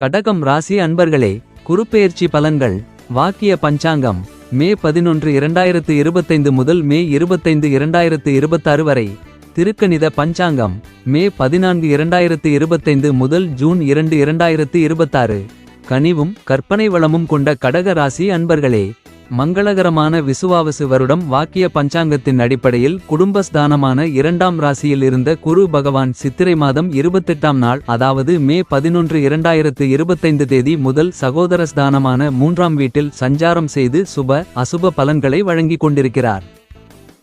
கடகம் ராசி அன்பர்களே குருப்பெயர்ச்சி பலன்கள் வாக்கிய பஞ்சாங்கம் மே பதினொன்று இரண்டாயிரத்து இருபத்தைந்து முதல் மே இருபத்தைந்து இரண்டாயிரத்து இருபத்தாறு வரை திருக்கணித பஞ்சாங்கம் மே பதினான்கு இரண்டாயிரத்து இருபத்தைந்து முதல் ஜூன் இரண்டு இரண்டாயிரத்து இருபத்தாறு. கனிவும் கற்பனை வளமும் கொண்ட கடக ராசி அன்பர்களே மங்களகரமான விசுவாவசு வருடம் வாக்கிய பஞ்சாங்கத்தின் அடிப்படையில் குடும்பஸ்தானமான இரண்டாம் ராசியில் இருந்த குரு பகவான் சித்திரை மாதம் இருபத்தெட்டாம் நாள் அதாவது மே பதினொன்று இரண்டாயிரத்து இருபத்தைந்து தேதி முதல் சகோதரஸ்தானமான மூன்றாம் வீட்டில் சஞ்சாரம் செய்து சுப அசுப பலன்களை வழங்கிக் கொண்டிருக்கிறார்.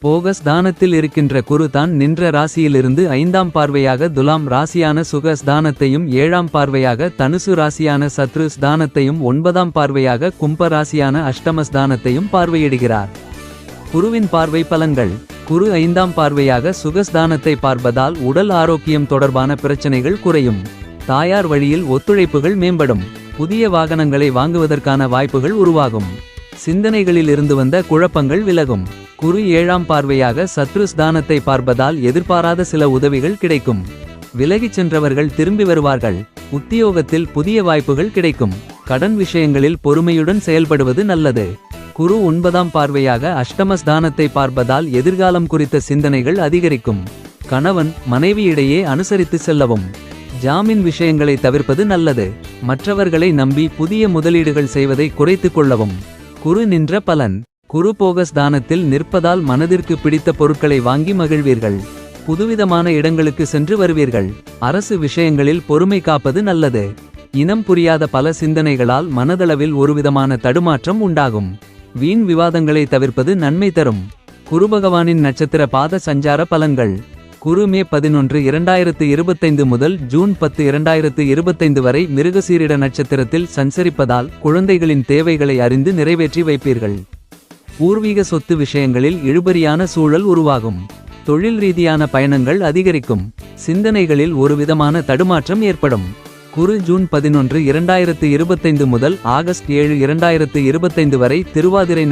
போகஸ் தானத்தில் இருக்கின்ற குரு தான் நின்ற ராசியிலிருந்து ஐந்தாம் பார்வையாக துலாம் ராசியான சுக ஸ்தானத்தையும் ஏழாம் பார்வையாக தனுசு ராசியான சத்ரு ஸ்தானத்தையும் ஒன்பதாம் பார்வையாக கும்ப ராசியான அஷ்டமஸ்தானத்தையும் பார்வையிடுகிறார். குருவின் பார்வை பலன்கள். குரு ஐந்தாம் பார்வையாக சுகஸ்தானத்தை பார்ப்பதால் உடல் ஆரோக்கியம் தொடர்பான பிரச்சனைகள் குறையும். தாயார் வழியில் ஒத்துழைப்புகள் மேம்படும். புதிய வாகனங்களை வாங்குவதற்கான வாய்ப்புகள் உருவாகும். சிந்தனைகளில் இருந்து வந்த குழப்பங்கள் விலகும். குரு ஏழாம் பார்வையாக சத்ரு ஸ்தானத்தை பார்ப்பதால் எதிர்பாராத சில உதவிகள் கிடைக்கும். விலகிச் சென்றவர்கள் திரும்பி வருவார்கள். உத்தியோகத்தில் புதிய வாய்ப்புகள் கிடைக்கும். கடன் விஷயங்களில் பொறுமையுடன் செயல்படுவது நல்லது. குரு ஒன்பதாம் பார்வையாக அஷ்டம ஸ்தானத்தை பார்ப்பதால் எதிர்காலம் குறித்த சிந்தனைகள் அதிகரிக்கும். கணவன் மனைவியிடையே அனுசரித்து செல்லவும். ஜாமீன் விஷயங்களை தவிர்ப்பது நல்லது. மற்றவர்களை நம்பி புதிய முதலீடுகள் செய்வதை குறைத்துக் கொள்ளவும். குரு நின்ற பலன். குரு போகஸ்தானத்தில் நிற்பதால் மனதிற்கு பிடித்த பொருட்களை வாங்கி மகிழ்வீர்கள். புதுவிதமான இடங்களுக்கு சென்று வருவீர்கள். அரசு விஷயங்களில் பொறுமை காப்பது நல்லது. இனம் புரியாத பல சிந்தனைகளால் மனதளவில் ஒருவிதமான தடுமாற்றம் உண்டாகும். வீண் விவாதங்களை தவிர்ப்பது நன்மை தரும். குருபகவானின் நட்சத்திர பாத சஞ்சார பலன்கள். குரு மே பதினொன்று இரண்டாயிரத்து இருபத்தைந்து முதல் ஜூன் பத்து இரண்டாயிரத்து இருபத்தைந்து வரை மிருகசீரிட நட்சத்திரத்தில் சஞ்சரிப்பதால் குழந்தைகளின் தேவைகளை அறிந்து நிறைவேற்றி வைப்பீர்கள். பூர்வீக சொத்து விஷயங்களில் இழுபறியான சூழல் உருவாகும். தொழில் ரீதியான பயணங்கள் அதிகரிக்கும். சிந்தனைகளில் ஒருவிதமான தடுமாற்றம் ஏற்படும். குரு ஜூன் பதினொன்று இரண்டாயிரத்து இருபத்தைந்து முதல் ஆகஸ்ட் ஏழு இரண்டாயிரத்து இருபத்தைந்து வரை திருவாதிரை